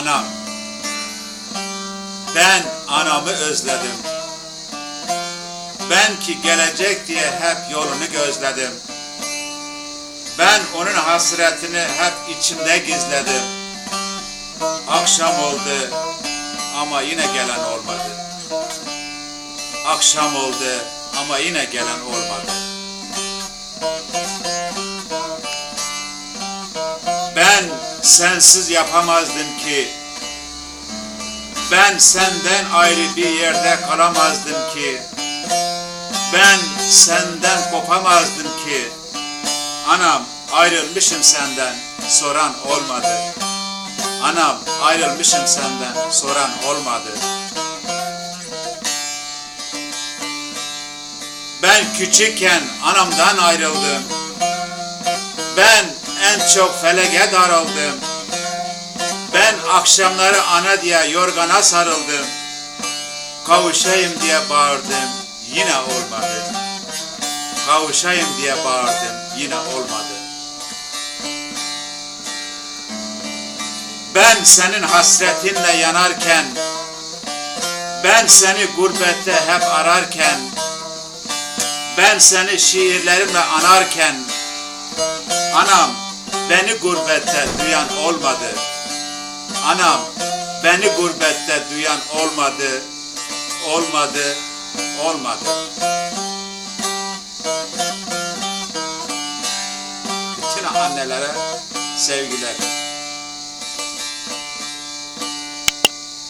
Anam. Ben anamı özledim. Ben ki gelecek diye hep yolunu gözledim. Ben onun hasretini hep içimde gizledim. Akşam oldu ama yine gelen olmadı. Akşam oldu ama yine gelen olmadı. Ben sensiz yapamazdım ki. Ben senden ayrı bir yerde kalamazdım ki. Ben senden kopamazdım ki. Anam ayrılmışım senden soran olmadı. Anam ayrılmışım senden soran olmadı. Ben küçükken anamdan ayrıldım. Ben en çok felege daraldım. Ben akşamları ana diye yorgana sarıldım. Kavuşayım diye bağırdım, yine olmadı. Kavuşayım diye bağırdım, yine olmadı. Ben senin hasretinle yanarken, ben seni gurbette hep ararken, ben seni şiirlerimle anarken, Anam beni gurbette duyan olmadı. Anam beni gurbette duyan olmadı. Olmadı, olmadı. Annelere sevgiler.